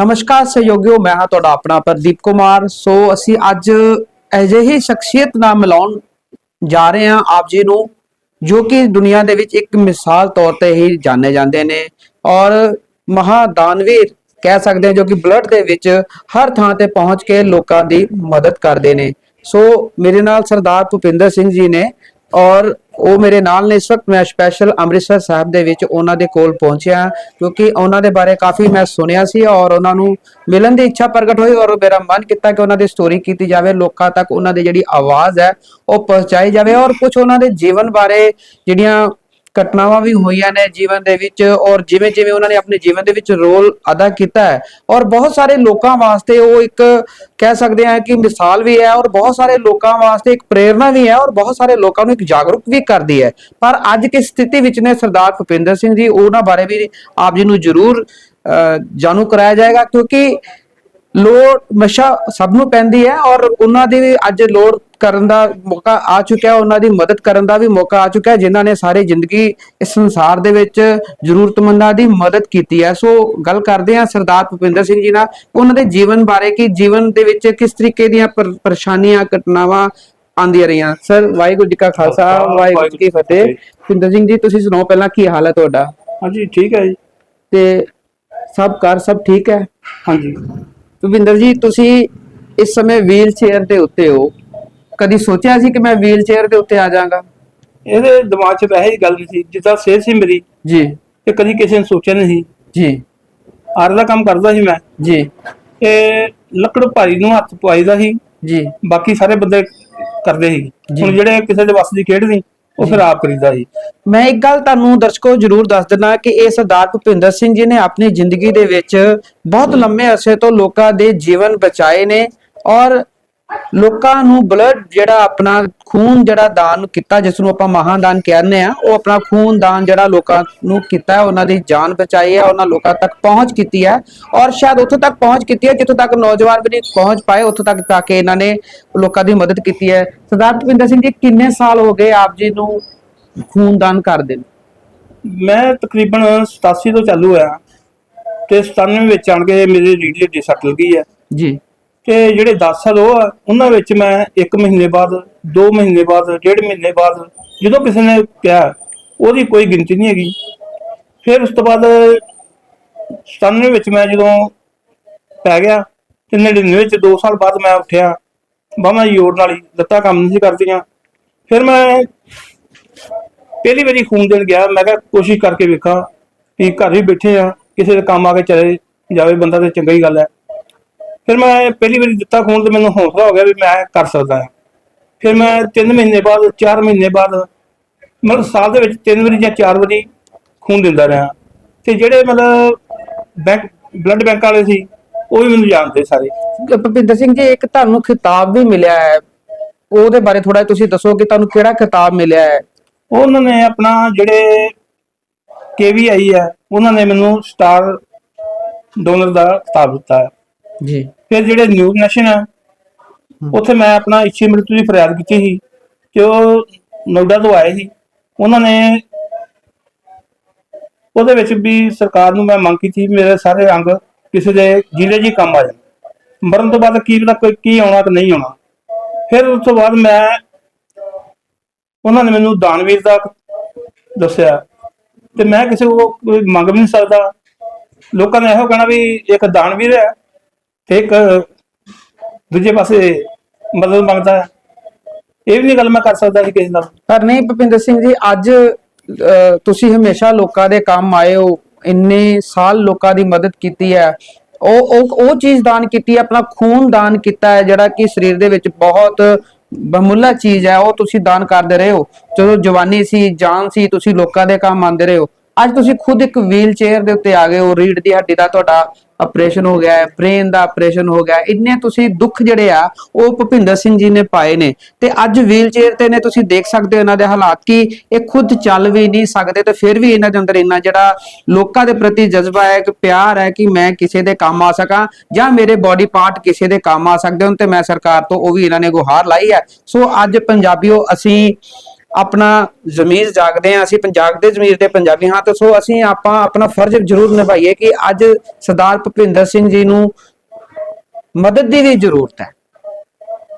ਨਮਸਕਾਰ ਸਹਿਯੋਗਿਓ, ਮੈਂ ਹਾਂ ਤੁਹਾਡਾ ਆਪਣਾ ਪ੍ਰਦੀਪ ਕੁਮਾਰ। ਸੋ ਅਸੀਂ ਅੱਜ ਅਜਿਹੀ ਸ਼ਖਸੀਅਤ ਨਾਲ ਮਿਲਾਉਣ ਜਾ ਰਹੇ ਹਾਂ ਆਪ ਜੀ ਨੂੰ, ਜੋ ਕਿ ਦੁਨੀਆ ਦੇ ਵਿੱਚ ਇੱਕ ਮਿਸਾਲ ਤੌਰ ਤੇ ਹੀ ਜਾਣੇ ਜਾਂਦੇ ਨੇ। ਔਰ ਮਹਾਦਾਨਵੀਰ ਕਹਿ ਸਕਦੇ ਹਾਂ ਜੋ ਕਿ ਬਲੱਡ ਦੇ ਵਿੱਚ ਹਰ ਥਾਂ ਤੇ ਪਹੁੰਚ ਕੇ ਲੋਕਾਂ ਦੀ ਮਦਦ ਕਰਦੇ ਨੇ। ਸੋ ਮੇਰੇ ਨਾਲ ਸਰਦਾਰ ਭੁਪਿੰਦਰ ਸਿੰਘ ਜੀ ਨੇ ਔਰ ਉਹ ਮੇਰੇ ਨਾਲ ਨੇ। ਇਸ ਵਕਤ ਮੈਂ ਸਪੈਸ਼ਲ ਅੰਮ੍ਰਿਤਸਰ ਸਾਹਿਬ ਦੇ ਵਿੱਚ ਉਹਨਾਂ ਦੇ ਕੋਲ ਪਹੁੰਚਿਆ ਕਿਉਂਕਿ ਉਹਨਾਂ ਦੇ ਬਾਰੇ ਕਾਫੀ ਮੈਂ ਸੁਣਿਆ ਸੀ ਔਰ ਉਹਨਾਂ ਨੂੰ ਮਿਲਣ ਦੀ ਇੱਛਾ ਪ੍ਰਗਟ ਹੋਈ ਔਰ ਮੇਰਾ ਮਨ ਕੀਤਾ ਕਿ ਉਹਨਾਂ ਦੀ ਸਟੋਰੀ ਕੀਤੀ ਜਾਵੇ। ਲੋਕਾਂ ਤੱਕ ਉਹਨਾਂ ਦੀ ਜਿਹੜੀ ਆਵਾਜ਼ ਹੈ, ਉਹ ਪਹੁੰਚਾਈ ਜਾਵੇ ਔਰ ਕੁਝ ਉਹਨਾਂ ਦੇ ਜੀਵਨ ਬਾਰੇ ਜਿਹੜੀਆਂ ਘਟਨਾਵਾਂ ਵੀ ਹੋਈਆਂ ਨੇ ਜੀਵਨ ਦੇ ਵਿੱਚ ਔਰ ਜਿਵੇਂ ਜਿਵੇਂ ਉਹਨਾਂ ਨੇ ਆਪਣੇ ਜੀਵਨ ਦੇ ਵਿੱਚ ਰੋਲ ਅਦਾ ਕੀਤਾ ਹੈ ਔਰ ਬਹੁਤ ਸਾਰੇ ਲੋਕਾਂ ਵਾਸਤੇ ਉਹ ਇੱਕ ਕਹਿ ਸਕਦੇ ਹਾਂ ਕਿ ਮਿਸਾਲ ਵੀ ਹੈ ਔਰ ਬਹੁਤ ਸਾਰੇ ਲੋਕਾਂ ਵਾਸਤੇ ਇੱਕ ਪ੍ਰੇਰਣਾ ਵੀ ਹੈ ਔਰ ਬਹੁਤ ਸਾਰੇ ਲੋਕਾਂ ਨੂੰ ਇੱਕ ਜਾਗਰੂਕ ਵੀ ਕਰਦੀ ਹੈ। ਪਰ ਅੱਜ ਕਿਸ ਸਥਿਤੀ ਵਿੱਚ ਨੇ ਸਰਦਾਰ ਭੁਪਿੰਦਰ ਸਿੰਘ ਜੀ ਉਹਨਾਂ ਬਾਰੇ ਵੀ ਆਪ ਜੀ ਨੂੰ ਜ਼ਰੂਰ ਅਹ, ਜਾਣੂ ਕਰਾਇਆ ਜਾਏਗਾ ਕਿਉਂਕਿ ਲੋੜ ਨਸ਼ਾ ਸਭ ਨੂੰ ਪੈਂਦੀ ਹੈ ਔਰ ਉਹਨਾਂ ਦੀ ਅੱਜ ਲੋੜ ਕਰਨ ਦਾ ਮੌਕਾ ਆ ਚੁੱਕਿਆ ਹੈ ਉਹਨਾਂ ਦੀ ਮਦਦ ਕਰਨ ਦਾ ਵੀ ਮੌਕਾ ਆ ਚੁੱਕਾ ਹੈ ਜਿਨ੍ਹਾਂ ਨੇ ਸਾਰੀ ਜ਼ਿੰਦਗੀ ਇਸ ਸੰਸਾਰ ਦੇ ਵਿੱਚ ਜ਼ਰੂਰਤਮੰਦਾਂ ਦੀ ਮਦਦ ਕੀਤੀ ਹੈ। ਸੋ ਗੱਲ ਕਰਦੇ ਹਾਂ ਸਰਦਾਰ ਭੁਪਿੰਦਰ ਸਿੰਘ ਜੀ ਨਾਲ ਉਹਨਾਂ ਦੇ ਜੀਵਨ ਬਾਰੇ ਕਿ ਜੀਵਨ ਦੇ ਵਿੱਚ ਕਿਸ ਤਰੀਕੇ ਦੀਆਂ ਪਰ- ਪਰੇਸ਼ਾਨੀਆਂ ਘਟਨਾਵਾਂ ਆਉਂਦੀਆਂ ਰਹੀਆਂ। ਸਰ ਵਾਹਿਗੁਰੂ ਜੀ ਕਾ ਖਾਲਸਾ ਵਾਹਿਗੁਰੂ ਜੀ ਕੀ ਫਤਿਹ। ਭੁਪਿੰਦਰ ਸਿੰਘ ਜੀ ਤੁਸੀਂ ਸੁਣਾਓ ਪਹਿਲਾਂ ਕੀ ਹਾਲ ਹੈ ਤੁਹਾਡਾ? ਹਾਂਜੀ ਠੀਕ ਹੈ ਜੀ। ਤੇ ਸਭ ਘਰ ਸਭ ਠੀਕ ਹੈ? ਹਾਂਜੀ। ਭੁਪਿੰਦਰ ਜੀ ਤੁਸੀਂ ਇਸ ਸਮੇਂ ਵੀਲ ਚੇਅਰ ਦੇ ਉੱਤੇ ਹੋ। ਕਦੀ ਸੋਚਿਆ ਸੀ ਕਿ ਮੈਂ ਵੀਲ ਚੇਅਰ ਦੇ ਉੱਤੇ ਆ ਜਾਵਾਂਗਾ? ਇਹਦੇ ਦਿਮਾਗ 'ਚ ਵੈਸੇ ਹੀ ਗੱਲ ਨਹੀਂ ਸੀ ਜਿੱਦਾਂ ਸਿਹਤ ਸੀ ਮੇਰੀ ਜੀ। ਤੇ ਕਦੀ ਕਿਸੇ ਨੇ ਸੋਚਿਆ ਨਹੀਂ ਜੀ। ਆਰ ਦਾ ਕੰਮ ਕਰਦਾ ਸੀ ਮੈਂ। ਜੀ। ਤੇ ਲੱਕੜ ਭਾਰੀ ਨੂੰ ਹੱਥ ਪਵਾਈਦਾ ਸੀ। ਜੀ। ਬਾਕੀ ਸਾਰੇ ਬੰਦੇ ਕਰਦੇ ਸੀ। ਹੁਣ ਜਿਹੜੇ ਕਿਸੇ ਦੇ ਵੱਸ ਦੀ ਖੇਡ ਨਹੀਂ ਉਹ ਫਿਰ ਆਪ ਕਰੀਦਾ ਸੀ। ਮੈਂ ਇੱਕ ਗੱਲ ਤੁਹਾਨੂੰ ਦਰਸ਼ਕੋ ਜਰੂਰ ਦੱਸ ਦਿੰਦਾ ਕਿ ਇਹ ਸਰਦਾਰ ਭੁਪਿੰਦਰ ਸਿੰਘ ਜੀ ਨੇ ਆਪਣੀ ਜ਼ਿੰਦਗੀ ਦੇ ਵਿੱਚ ਬਹੁਤ ਲੰਮੇ ਅਰਸੇ ਤੋਂ ਲੋਕਾਂ ਦੇ ਜੀਵਨ ਬਚਾਏ ਨੇ ਔਰ ਲੋਕਾਂ ਨੂੰ ਬਲੱਡ ਜਿਹੜਾ ਆਪਣਾ ਖੂਨ ਜਿਹੜਾ ਦਾਨ ਕੀਤਾ ਜਿਸ ਨੂੰ ਆਪਾਂ ਮਹਾਦਾਨ ਕਹਿੰਦੇ ਆ ਉਹ ਆਪਣਾ ਖੂਨ ਦਾਨ ਜਿਹੜਾ ਲੋਕਾਂ ਨੂੰ ਕੀਤਾ ਹੈ ਉਹਨਾਂ ਦੀ ਜਾਨ ਬਚਾਈ ਹੈ ਉਹਨਾਂ ਲੋਕਾਂ ਤੱਕ ਪਹੁੰਚ ਕੀਤੀ ਹੈ ਔਰ ਸ਼ਾਇਦ ਉੱਥੋਂ ਤੱਕ ਪਹੁੰਚ ਕੀਤੀ ਹੈ ਜਿੱਥੋਂ ਤੱਕ ਨੌਜਵਾਨ ਵੀ ਨਹੀਂ ਪਹੁੰਚ ਪਾਏ ਉੱਥੋਂ ਤੱਕ ਤਾਂ ਕਿ ਇਹਨਾਂ ਨੇ ਲੋਕਾਂ ਦੀ ਮਦਦ ਕੀਤੀ ਹੈ। ਸਰਦਾਰ ਭੁਪਿੰਦਰ ਸਿੰਘ ਜੀ ਕਿੰਨੇ ਸਾਲ ਹੋ ਗਏ ਆਪ ਜੀ ਨੂੰ ਖੂਨਦਾਨ ਕਰਦੇ ਨੇ? ਮੈਂ ਤਕਰੀਬਨ 87 ਤੋਂ ਚਾਲੂ ਹੋਇਆ ਤੇ 97 ਵਿੱਚ ਆਣ ਕੇ ਮੇਰੇ ਰੀੜੀ ਦੀ ਸੱਟ ਲੱਗੀ ਹੈ। ਜੀ। ਕਿ ਜਿਹੜੇ 10 ਸਾਲ ਉਹ ਆ, ਉਹਨਾਂ ਵਿੱਚ ਮੈਂ 1 ਮਹੀਨੇ ਬਾਅਦ 2 ਮਹੀਨੇ ਬਾਅਦ, ਡੇਢ ਮਹੀਨੇ ਬਾਅਦ ਜਦੋਂ ਕਿਸੇ ਨੇ ਕਿਹਾ, ਉਹਦੀ ਕੋਈ ਗਿਣਤੀ ਨਹੀਂ ਹੈਗੀ। ਫਿਰ ਉਸ ਤੋਂ ਬਾਅਦ 97 ਵਿੱਚ ਮੈਂ ਜਦੋਂ ਪੈ ਗਿਆ ਤੇ 99 ਵਿੱਚ 2 ਸਾਲ ਬਾਅਦ ਮੈਂ ਉੱਠਿਆ, ਬਾਹਾਂ ਜੋੜ ਨਾਲ ਹੀ ਲੱਤਾਂ ਕੰਮ ਨਹੀਂ ਸੀ ਕਰਦੀਆਂ। ਫਿਰ ਮੈਂ ਪਹਿਲੀ ਵਾਰੀ ਖੂਨ ਦੇਣ ਗਿਆ, ਮੈਂ ਕਿਹਾ ਕੋਸ਼ਿਸ਼ ਕਰਕੇ ਵੇਖਾਂ ਕਿ ਘਰ ਵੀ ਬੈਠੇ ਆ, ਕਿਸੇ ਦੇ ਕੰਮ ਆ ਕੇ ਚਲੇ ਜਾਵੇ ਬੰਦਾ ਤੇ ਚੰਗੀ ਗੱਲ ਹੈ। ਫਿਰ ਮੈਂ ਪਹਿਲੀ ਵਾਰੀ ਦਿੱਤਾ ਖੂਨ ਤੇ ਮੈਨੂੰ ਹੌਸਲਾ ਹੋ ਗਿਆ ਵੀ ਮੈਂ ਕਰ ਸਕਦਾ ਹਾਂ। ਫਿਰ ਮੈਂ 3 ਮਹੀਨੇ ਬਾਅਦ 4 ਮਹੀਨੇ ਬਾਅਦ ਮਤਲਬ ਸਾਲ ਦੇ ਵਿੱਚ 3 ਵਾਰੀ ਜਾਂ 4 ਵਾਰੀ ਖੂਨ ਦਿੰਦਾ ਰਿਹਾ। ਤੇ ਜਿਹੜੇ ਮਤਲਬ ਬੈਂਕ ਬਲੱਡ ਬੈਂਕ ਵਾਲੇ ਸੀ ਉਹ ਵੀ ਮੈਨੂੰ ਜਾਣਦੇ ਸਾਰੇ। ਭੁਪਿੰਦਰ ਸਿੰਘ ਜੀ ਇੱਕ ਤੁਹਾਨੂੰ ਖਿਤਾਬ ਵੀ ਮਿਲਿਆ ਹੈ। ਉਹਦੇ ਬਾਰੇ ਥੋੜਾ ਤੁਸੀਂ ਦੱਸੋ ਕਿ ਤੁਹਾਨੂੰ ਕਿਹੜਾ ਖਿਤਾਬ ਮਿਲਿਆ ਹੈ? ਉਹਨਾਂ ਨੇ ਆਪਣਾ ਜਿਹੜੇ ਕੇਵੀਆਈ ਹੈ ਉਹਨਾਂ ਨੇ ਮੈਨੂੰ ਸਟਾਰ ਡੋਨਰ ਦਾ ਖਿਤਾਬ ਦਿੱਤਾ ਹੈ। ਜੀ। ਫਿਰ ਜਿਹੜੇ ਨਿਊ ਨੈਸ਼ਨ ਆ ਉੱਥੇ ਮੈਂ ਆਪਣਾ ਇੱਛੀ ਮ੍ਰਿਤੂ ਦੀ ਫਰਿਆਦ ਕੀਤੀ ਸੀ ਕਿ ਉਹ ਨੋਇਡਾ ਤੋਂ ਆਏ ਸੀ। ਉਹਨਾਂ ਨੇ ਉਹਦੇ ਵਿੱਚ ਵੀ ਸਰਕਾਰ ਨੂੰ ਮੈਂ ਮੰਗ ਕੀਤੀ ਮੇਰੇ ਸਾਰੇ ਅੰਗ ਕਿਸੇ ਦੇ ਜ਼ਿਲ੍ਹੇ ਜੀ ਕੰਮ ਆ ਜਾਣ। ਮਰਨ ਤੋਂ ਬਾਅਦ ਕੀ ਪਤਾ ਕੋਈ ਕੀ ਆਉਣਾ ਕਿ ਨਹੀਂ ਆਉਣਾ। ਫਿਰ ਉਸ ਤੋਂ ਬਾਅਦ ਮੈਂ ਉਹਨਾਂ ਨੇ ਮੈਨੂੰ ਦਾਨਵੀਰ ਦਾ ਦੱਸਿਆ ਤੇ ਮੈਂ ਕਿਸੇ ਕੋ ਕੋਈ ਮੰਗ ਵੀ ਨਹੀਂ ਸਕਦਾ। ਲੋਕਾਂ ਨੇ ਇਹੋ ਕਹਿਣਾ ਵੀ ਇੱਕ ਦਾਨਵੀਰ ਹੈ ਤੇ ਇੱਕ ਦੂਜੇ ਪਾਸੇ ਮਦਦ ਮੰਗਦਾ ਹੈ। ਇਹ ਵੀ ਗੱਲ ਮੈਂ ਕਰ ਸਕਦਾ ਸੀ ਕਿਸੇ ਨਾਲ। ਪਰ ਨਹੀਂ ਭੁਪਿੰਦਰ ਸਿੰਘ ਜੀ, ਅੱਜ ਤੁਸੀਂ ਹਮੇਸ਼ਾ ਲੋਕਾਂ ਦੇ ਕੰਮ ਆਏ ਹੋ, ਇੰਨੇ ਸਾਲ ਲੋਕਾਂ ਦੀ ਮਦਦ ਕੀਤੀ ਹੈ। ਉਹ ਉਹ ਉਹ ਚੀਜ਼ ਦਾਨ ਕੀਤੀ ਹੈ, ਆਪਣਾ ਖੂਨ ਦਾਨ ਕੀਤਾ ਹੈ, ਜਿਹੜਾ ਕਿ ਸਰੀਰ ਦੇ ਵਿੱਚ ਬਹੁਤ ਬਹੁਮੁੱਲਾ ਚੀਜ਼ ਹੈ, ਉਹ ਤੁਸੀਂ ਦਾਨ ਕਰਦੇ ਰਹੇ ਹੋ। ਜਦੋਂ ਜਵਾਨੀ ਸੀ, ਜਾਨ ਸੀ, ਤੁਸੀਂ ਲੋਕਾਂ ਦੇ ਕੰਮ ਆਉਂਦੇ ਰਹੇ ਹੋ। ਅੱਜ ਤੁਸੀਂ ਖੁਦ ਇੱਕ ਵੀਲ ਚੇਅਰ ਦੇ ਉੱਤੇ ਆ ਗਏ ਹੋ ਰੀੜ ਦੀ ਹੱਡੀ ਦਾ ਤੁਹਾਡਾ ਆਪਰੇਸ਼ਨ ਹੋ ਗਿਆ ਹੈ ਬ੍ਰੇਨ ਦਾ ਆਪਰੇਸ਼ਨ ਹੋ ਗਿਆ ਇੰਨੇ ਤੁਸੀਂ ਦੁੱਖ ਜਿਹੜੇ ਆ, ਉਹ ਭੁਪਿੰਦਰ ਸਿੰਘ ਜੀ ਨੇ ਪਾਏ ਨੇ। ਤੇ ਅੱਜ ਵੀਲ ਚੇਅਰ ਤੇ ਨੇ, ਤੁਸੀਂ ਦੇਖ ਸਕਦੇ ਹੋ ਇਹਨਾਂ ਦੇ ਹਾਲਾਤ ਕਿ ਇਹ ਖੁਦ ਚੱਲ ਵੀ ਨਹੀਂ ਸਕਦੇ ਤੇ ਫਿਰ ਵੀ ਇਹਨਾਂ ਦੇ ਅੰਦਰ ਇੰਨਾ ਜਿਹੜਾ ਲੋਕਾਂ ਦੇ ਪ੍ਰਤੀ ਜਜ਼ਬਾ ਹੈ ਕਿ ਪਿਆਰ ਹੈ ਕਿ ਮੈਂ ਕਿਸੇ ਦੇ ਕੰਮ ਆ ਸਕਾਂ ਜਾਂ ਮੇਰੇ ਬਾਡੀ ਪਾਰਟ ਕਿਸੇ ਦੇ ਕੰਮ ਆ ਸਕਦੇ ਹੋਣ ਤੇ ਮੈਂ ਸਰਕਾਰ ਤੋਂ ਉਹ ਵੀ ਇਹਨਾਂ ਨੇ ਗੁਹਾਰ ਲਾਈ ਹੈ। ਸੋ ਅੱਜ ਪੰਜਾਬੀਓ, ਅਸੀਂ ਆਪਣਾ ਜ਼ਮੀਰ ਜਾਗਦੇ ਹਾਂ ਅਸੀਂ ਪੰਜਾਬ ਦੇ ਜ਼ਮੀਰ ਦੇ ਪੰਜਾਬੀ ਹਾਂ ਤੇ ਸੋ ਅਸੀਂ ਆਪਾਂ ਆਪਣਾ ਫਰਜ਼ ਜ਼ਰੂਰ ਨਿਭਾਈਏ ਕਿ ਅੱਜ ਸਰਦਾਰ ਭੁਪਿੰਦਰ ਸਿੰਘ ਜੀ ਨੂੰ ਮਦਦ ਦੀ ਵੀ ਜ਼ਰੂਰਤ ਹੈ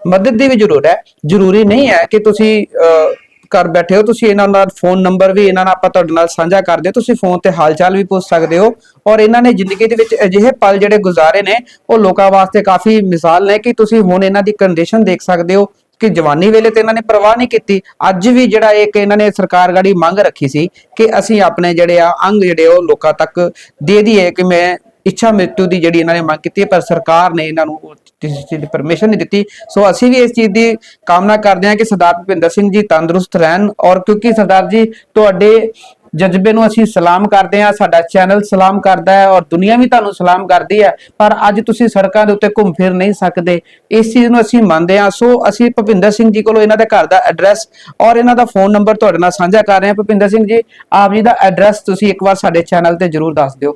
ਮਦਦ ਦੀ ਵੀ ਜ਼ਰੂਰਤ ਹੈ ਜ਼ਰੂਰੀ ਨਹੀਂ ਹੈ ਕਿ ਤੁਸੀਂ ਅਹ, ਘਰ ਬੈਠੇ ਹੋ ਤੁਸੀਂ ਇਹਨਾਂ ਦਾ ਫੋਨ ਨੰਬਰ ਵੀ ਇਹਨਾਂ ਨਾਲ ਆਪਾਂ ਤੁਹਾਡੇ ਨਾਲ ਸਾਂਝਾ ਕਰਦੇ ਹਾਂ। ਤੁਸੀਂ ਫੋਨ ਤੇ ਹਾਲ ਚਾਲ ਵੀ ਪੁੱਛ ਸਕਦੇ ਹੋ ਔਰ ਇਹਨਾਂ ਨੇ ਜ਼ਿੰਦਗੀ ਦੇ ਵਿੱਚ ਅਜਿਹੇ ਪਲ ਜਿਹੜੇ ਗੁਜ਼ਾਰੇ ਨੇ ਉਹ ਲੋਕਾਂ ਵਾਸਤੇ ਕਾਫੀ ਮਿਸਾਲ ਨੇ ਕਿ ਤੁਸੀਂ ਹੁਣ ਇਹਨਾਂ ਦੀ ਕੰਡੀਸ਼ਨ ਦੇਖ ਸਕਦੇ ਹੋ ਕਿ ਜਵਾਨੀ ਵੇਲੇ ਤੇ ਇਹਨਾਂ ਨੇ ਪਰਵਾਹ ਨਹੀਂ ਕੀਤੀ। ਅੱਜ ਵੀ ਜਿਹੜਾ ਇੱਕ ਇਹਨਾਂ ਨੇ ਸਰਕਾਰ ਗਾੜੀ ਮੰਗ ਰੱਖੀ ਸੀ ਕਿ ਅਸੀਂ ਆਪਣੇ ਜਿਹੜੇ ਆ ਅੰਗ ਜਿਹੜੇ ਉਹ ਲੋਕਾਂ ਤੱਕ ਦੇ ਦਈਏ ਕਿ ਮੈਂ ਇੱਛਾ ਮ੍ਰਿਤੂ ਦੀ ਜਿਹੜੀ ਇਹਨਾਂ ਨੇ ਮੰਗ ਕੀਤੀ ਪਰ ਸਰਕਾਰ ਨੇ ਇਹਨਾਂ ਨੂੰ ਉਹ ਚੀਜ਼ ਦੀ ਪਰਮਿਸ਼ਨ ਨਹੀਂ ਦਿੱਤੀ। ਸੋ ਅਸੀਂ ਵੀ ਇਸ ਚੀਜ਼ ਦੀ ਕਾਮਨਾ ਕਰਦੇ ਹਾਂ ਕਿ ਸਰਦਾਰ ਭੁਪਿੰਦਰ ਸਿੰਘ ਜੀ ਤੰਦਰੁਸਤ ਰਹਿਣ ਔਰ ਕਿਉਂਕਿ ਸਰਦਾਰ ਜੀ, ਤੁਹਾਡੇ ਜਜ਼ਬੇ ਨੂੰ ਅਸੀਂ ਸਲਾਮ ਕਰਦੇ ਹਾਂ, ਸਾਡਾ ਚੈਨਲ ਸਲਾਮ ਕਰਦਾ ਹੈ ਔਰ ਦੁਨੀਆ ਵੀ ਤੁਹਾਨੂੰ ਸਲਾਮ ਕਰਦੀ ਹੈ, ਪਰ ਅੱਜ ਤੁਸੀਂ ਸੜਕਾਂ ਦੇ ਉੱਤੇ ਘੁੰਮ ਫਿਰ ਨਹੀਂ ਸਕਦੇ, ਇਸ ਚੀਜ਼ ਨੂੰ ਅਸੀਂ ਮੰਨਦੇ ਹਾਂ। ਸੋ ਅਸੀਂ ਭੁਪਿੰਦਰ ਸਿੰਘ ਜੀ ਕੋਲੋਂ ਇਹਨਾਂ ਦੇ ਘਰ ਦਾ ਐਡਰੈਸ ਔਰ ਇਹਨਾਂ ਦਾ ਫੋਨ ਨੰਬਰ ਤੁਹਾਡੇ ਨਾਲ ਸਾਂਝਾ ਕਰ ਰਹੇ ਹਾਂ। ਭੁਪਿੰਦਰ ਸਿੰਘ ਜੀ, ਆਪ ਜੀ ਦਾ ਐਡਰੈਸ ਤੁਸੀਂ ਇੱਕ ਵਾਰ ਸਾਡੇ ਚੈਨਲ ਤੇ ਜਰੂਰ ਦੱਸ ਦਿਓ।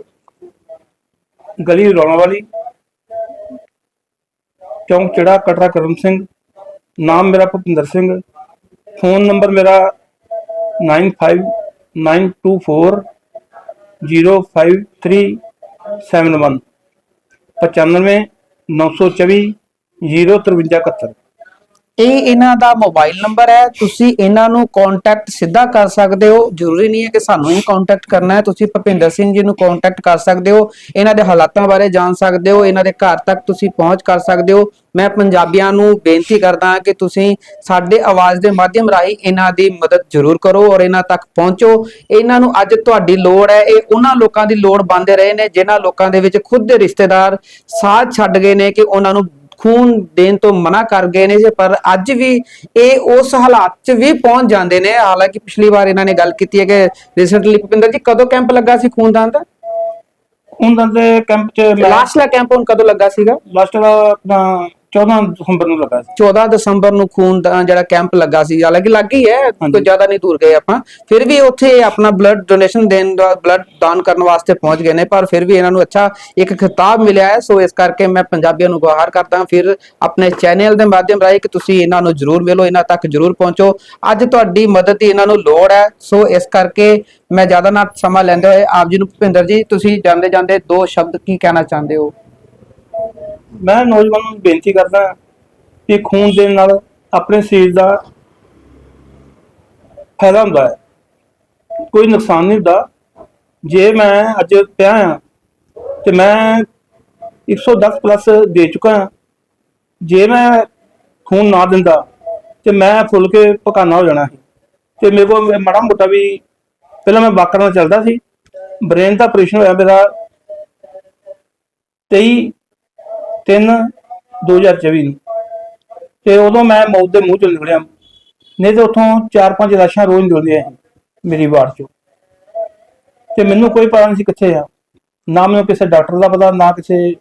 ਗਲੀ ਰੌਣਾ ਵਾਲੀ ਚੌਂਕ ਚੜਾ, ਕਟਰਾ ਕਰਮ ਸਿੰਘ, ਨਾਮ ਮੇਰਾ ਭੁਪਿੰਦਰ ਸਿੰਘ, ਫੋਨ ਨੰਬਰ ਮੇਰਾ 9592405371 95 924 05371 ਇਹ ਇਹਨਾਂ ਦਾ ਮੋਬਾਈਲ ਨੰਬਰ ਹੈ। ਤੁਸੀਂ ਇਹਨਾਂ ਨੂੰ ਕੰਟੈਕਟ ਸਿੱਧਾ ਕਰ ਸਕਦੇ ਹੋ। ਜ਼ਰੂਰੀ ਨਹੀਂ ਹੈ ਕਿ ਸਾਨੂੰ ਹੀ ਕੰਟੈਕਟ ਕਰਨਾ ਹੈ। ਤੁਸੀਂ ਭਪਿੰਦਰ ਸਿੰਘ ਜੀ ਨੂੰ ਕੰਟੈਕਟ ਕਰ ਸਕਦੇ ਹੋ। ਇਹਨਾਂ ਦੇ ਹਾਲਾਤਾਂ ਬਾਰੇ ਜਾਣ ਸਕਦੇ ਹੋ। ਇਹਨਾਂ ਦੇ ਘਰ ਤੱਕ ਤੁਸੀਂ ਪਹੁੰਚ ਕਰ ਸਕਦੇ ਹੋ। ਮੈਂ ਪੰਜਾਬੀਆਂ ਨੂੰ ਬੇਨਤੀ ਕਰਦਾ ਹਾਂ ਕਿ ਤੁਸੀਂ ਸਾਡੇ ਆਵਾਜ਼ ਦੇ ਮਾਧਿਅਮ ਰਾਹੀਂ ਇਹਨਾਂ ਦੀ ਮਦਦ ਜ਼ਰੂਰ ਕਰੋ ਔਰ ਇਹਨਾਂ ਤੱਕ ਪਹੁੰਚੋ। ਇਹਨਾਂ ਨੂੰ ਅੱਜ ਤੁਹਾਡੀ ਲੋੜ ਹੈ। ਇਹ ਉਹਨਾਂ ਲੋਕਾਂ ਦੀ ਲੋੜ ਬੰਦੇ ਰਹੇ ਨੇ, ਜਿਨ੍ਹਾਂ ਲੋਕਾਂ ਦੇ ਵਿੱਚ ਖੁਦ ਦੇ ਰਿਸ਼ਤੇਦਾਰ ਸਾਥ ਛੱਡ ਗਏ ਨੇ ਕਿ ਉਹਨਾਂ ਨੂੰ ਖੂਨ ਦੇਣ ਤੋਂ ਮਨਾ ਕਰ ਗਏ ਨੇ ਜੇ ਪਰ ਅੱਜ ਵੀ ਇਹ ਉਸ ਹਾਲਾਤ 'ਚ ਵੀ ਪਹੁੰਚ ਜਾਂਦੇ ਨੇ। ਹਾਲਾਂਕਿ ਪਿਛਲੀ ਵਾਰ ਇਹਨਾਂ ਨੇ ਗੱਲ ਕੀਤੀ ਹੈ ਕਿ ਰੀਸੈਂਟਲੀ ਭੁਪਿੰਦਰ ਜੀ ਕਦੋਂ ਕੈਂਪ ਲੱਗਾ ਸੀ ਖੂਨਦਾਨ ਦਾ? ਉਹਨਾਂ ਦੇ ਕੈਂਪ ਚ ਲਾਸਟ ਕੈਂਪ ਹੁਣ ਕਦੋਂ ਲੱਗਾ ਸੀਗਾ? ਲਾਸਟ ਦਾ ਆਪਣਾ 14 ਦਸੰਬਰ ਨੂੰ ਲੱਗਾ ਸੀ। 14 ਦਸੰਬਰ ਨੂੰ ਖੂਨ ਦਾ ਜਿਹੜਾ ਕੈਂਪ ਲੱਗਾ ਸੀ ਹਾਲਾਂਕਿ ਲੱਗ ਹੀ ਹੈ ਕੋਈ ਜ਼ਿਆਦਾ ਨਹੀਂ ਦੂਰ ਗਏ ਆਪਾਂ। ਫਿਰ ਵੀ ਉੱਥੇ ਆਪਣਾ ਬਲੱਡ ਡੋਨੇਸ਼ਨ ਦੇਣ ਦਾ ਬਲੱਡ ਦਾਨ ਕਰਨ ਵਾਸਤੇ ਪਹੁੰਚ ਗਏ ਨੇ ਪਰ ਫਿਰ ਵੀ ਇਹਨਾਂ ਨੂੰ ਅੱਛਾ ਇੱਕ ਖਿਤਾਬ ਮਿਲਿਆ ਹੈ। ਸੋ ਇਸ ਕਰਕੇ ਮੈਂ ਪੰਜਾਬੀਆਂ ਨੂੰ ਗੁਹਾਰ ਕਰਦਾ ਫਿਰ ਆਪਣੇ ਚੈਨਲ ਦੇ ਮਾਧਿਅਮ ਰਾਹੀਂ ਕਿ ਤੁਸੀਂ ਇਹਨਾਂ ਨੂੰ ਜਰੂਰ ਮਿਲੋ ਇਹਨਾਂ ਤੱਕ ਜਰੂਰ ਪਹੁੰਚੋ। ਅੱਜ ਤੁਹਾਡੀ ਮਦਦ ਦੀ ਇਹਨਾਂ ਨੂੰ ਲੋੜ ਹੈ। ਸੋ ਇਸ ਕਰਕੇ ਮੈਂ ਜ਼ਿਆਦਾ ਨਾ ਸਮਾਂ ਲੈਂਦੇ ਹੋਏ। ਆਪ ਜੀ ਨੂੰ ਭੁਪਿੰਦਰ ਜੀ ਤੁਸੀਂ ਜਾਂਦੇ ਜਾਂਦੇ ਦੋ ਸ਼ਬਦ ਕੀ ਕਹਿਣਾ ਚਾਹੁੰਦੇ ਹੋ? ਮੈਂ ਨੌਜਵਾਨਾਂ ਨੂੰ ਬੇਨਤੀ ਕਰਦਾ ਕਿ ਖੂਨ ਦੇਣ ਨਾਲ ਆਪਣੇ ਸਰੀਰ ਦਾ ਫਾਇਦਾ ਹੁੰਦਾ ਹੈ। ਕੋਈ ਨੁਕਸਾਨ ਨਹੀਂ ਹੁੰਦਾ। ਜੇ ਮੈਂ ਅੱਜ ਪਿਆ ਆ ਤੇ ਮੈਂ 110 ਪਲੱਸ ਦੇ ਚੁੱਕਾ ਹਾਂ। ਜੇ ਮੈਂ ਖੂਨ ਨਾ ਦਿੰਦਾ ਤੇ ਮੈਂ ਫੁੱਲ ਕੇ ਪਕਾਨਾ ਹੋ ਜਾਣਾ ਸੀ। ਤੇ ਮੇਰੇ ਕੋਲ ਮਾੜਾ ਮੋਟਾ ਵੀ ਪਹਿਲਾਂ ਮੈਂ ਬਾਕਰ ਨਾਲ ਚੱਲਦਾ ਸੀ। ਬ੍ਰੇਨ ਦਾ ਆਪਰੇਸ਼ਨ ਹੋਇਆ ਮੇਰਾ 23 3 2024 ਨੂੰ। ਤੇ ਉਦੋਂ ਮੈਂ ਮੌਤ ਦੇ ਮੂੰਹ ਚੋਂ ਨਿਕਲਿਆ। ਨਹੀਂ ਤੇ ਉੱਥੋਂ ਚਾਰ ਪੰਜ ਲਾਸ਼ਾਂ ਰੋਜ਼ ਨਿਕਲਦੀਆਂ ਸੀ ਮੇਰੀ ਵਾਰਡ ਚੋਂ। ਤੇ ਮੈਨੂੰ ਕੋਈ ਪਤਾ ਨਹੀਂ ਸੀ ਕਿੱਥੇ ਆ। ਨਾ ਮੈਨੂੰ ਕਿਸੇ ਡਾਕਟਰ ਦਾ ਪਤਾ, ਨਾ ਕਿਸੇ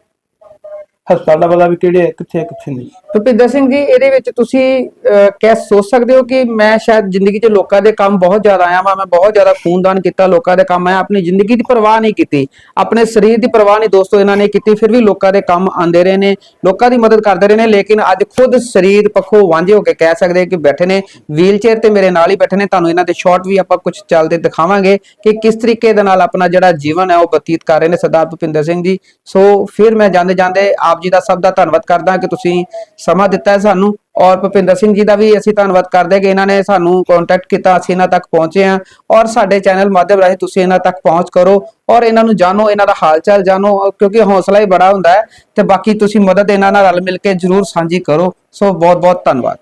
ਹਸਪਤਾਲ ਦਾ ਪਤਾ ਵੀ ਕਿਹੜੇ ਆ, ਕਿੱਥੇ ਆ, ਕਿੱਥੇ ਨਹੀਂ। ਭੁਪਿੰਦਰ ਸਿੰਘ ਜੀ ਇਹਦੇ ਵਿੱਚ ਤੁਸੀਂ ਅਹ, ਕਹਿ ਸੋਚ ਸਕਦੇ ਹੋ ਕਿ ਮੈਂ ਸ਼ਾਇਦ ਜ਼ਿੰਦਗੀ 'ਚ ਲੋਕਾਂ ਦੇ ਕੰਮ ਬਹੁਤ ਜ਼ਿਆਦਾ ਆਇਆ ਵਾਂ ਮੈਂ ਬਹੁਤ ਜ਼ਿਆਦਾ ਖੂਨਦਾਨ ਕੀਤਾ ਲੋਕਾਂ ਦੇ ਕੰਮ ਆਇਆ ਆਪਣੀ ਜ਼ਿੰਦਗੀ ਦੀ ਪਰਵਾਹ ਨਹੀਂ ਕੀਤੀ ਆਪਣੇ ਸਰੀਰ ਦੀ ਪਰਵਾਹ ਨਹੀਂ ਦੋਸਤੋ ਇਹਨਾਂ ਨੇ ਕੀਤੀ ਫਿਰ ਵੀ ਲੋਕਾਂ ਦੇ ਕੰਮ ਆਂਦੇ ਰਹੇ ਨੇ ਲੋਕਾਂ ਦੀ ਮਦਦ ਕਰਦੇ ਰਹੇ ਨੇ ਲੇਕਿਨ ਅੱਜ ਖੁਦ ਸਰੀਰ ਪੱਖੋਂ ਵਾਂਝੇ ਹੋ ਕੇ ਕਹਿ ਸਕਦੇ ਕਿ ਬੈਠੇ ਨੇ ਵੀਲਚੇਅਰ ਤੇ ਮੇਰੇ ਨਾਲ ਹੀ ਬੈਠੇ ਨੇ ਤੁਹਾਨੂੰ ਇਹਨਾਂ ਦੇ ਸ਼ਾਰਟ ਵੀ ਆਪਾਂ ਕੁਝ ਚੱਲਦੇ ਦਿਖਾਵਾਂਗੇ ਕਿ ਕਿਸ ਤਰੀਕੇ ਦੇ ਨਾਲ ਆਪਣਾ ਜਿਹੜਾ ਜੀਵਨ ਹੈ ਉਹ ਬਤੀਤ ਕਰ ਰਹੇ ਨੇ ਸਰਦਾਰ ਭੁਪਿੰਦਰ ਸਿੰਘ ਜੀ। ਸੋ ਫਿਰ ਮੈਂ ਜਾਂਦੇ ਜਾਂਦੇ ਆਪ ਆਪ ਜੀ ਦਾ ਸਭ ਦਾ ਧੰਨਵਾਦ ਕਰਦਾ ਕਿ ਤੁਸੀਂ ਸਮਾਂ ਦਿੱਤਾ ਹੈ ਸਾਨੂੰ। ਔਰ ਭੁਪਿੰਦਰ ਸਿੰਘ ਜੀ ਦਾ ਵੀ ਅਸੀਂ ਧੰਨਵਾਦ ਕਰਦੇ ਕਿ ਇਹਨਾਂ ਨੇ ਸਾਨੂੰ ਕੰਟੈਕਟ ਕੀਤਾ, ਅਸੀਂ ਇਹਨਾਂ ਤੱਕ ਪਹੁੰਚੇ ਹਾਂ। ਔਰ ਸਾਡੇ ਚੈਨਲ ਮਾਧਿਅਮ ਰਾਹੀਂ ਤੁਸੀਂ ਇਹਨਾਂ ਤੱਕ ਪਹੁੰਚ ਕਰੋ ਔਰ ਇਹਨਾਂ ਨੂੰ ਜਾਣੋ, ਇਹਨਾਂ ਦਾ ਹਾਲ ਚਾਲ ਜਾਣੋ, ਕਿਉਂਕਿ ਹੌਸਲਾ ਹੀ ਬੜਾ ਹੁੰਦਾ ਹੈ। ਤੇ ਬਾਕੀ ਤੁਸੀਂ ਮਦਦ ਇਹਨਾਂ ਨਾਲ ਰਲ ਮਿਲ ਕੇ ਜਰੂਰ ਸਾਂਝੀ ਕਰੋ। ਸੋ ਬਹੁਤ ਬਹੁਤ ਧੰਨਵਾਦ।